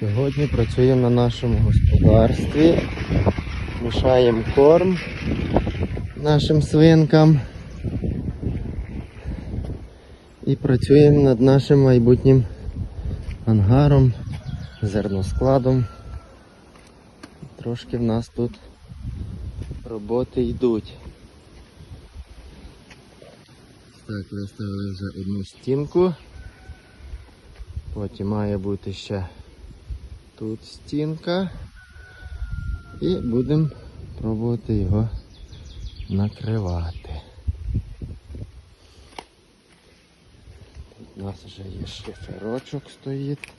Сьогодні працюємо на нашому господарстві. Мішаємо корм нашим свинкам. І працюємо над нашим майбутнім ангаром, зерноскладом. Трошки в нас тут роботи йдуть. Так, виставили вже одну стінку. Потім має бути ще тут стінка. І будемо пробувати його накривати. У нас вже є шиферочок стоїть.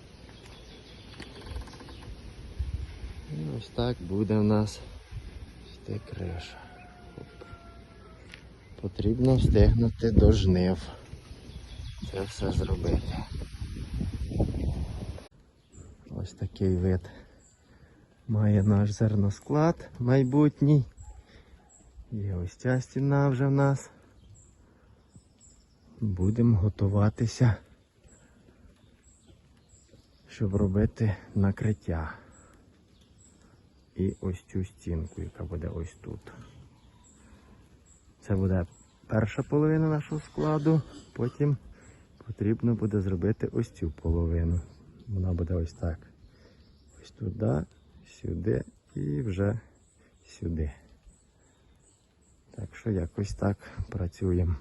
І ось так буде в нас йти криша. Оп. Потрібно встигнути до жнив. Це все зробити. Ось такий вид має наш зерносклад майбутній. Є ось ця стіна вже в нас. Будемо готуватися, щоб робити накриття. І ось цю стінку, яка буде ось тут. Це буде перша половина нашого складу, потім потрібно буде зробити ось цю половину. Вона буде ось так. Ось туди, сюди і вже сюди. Так що якось так працюємо.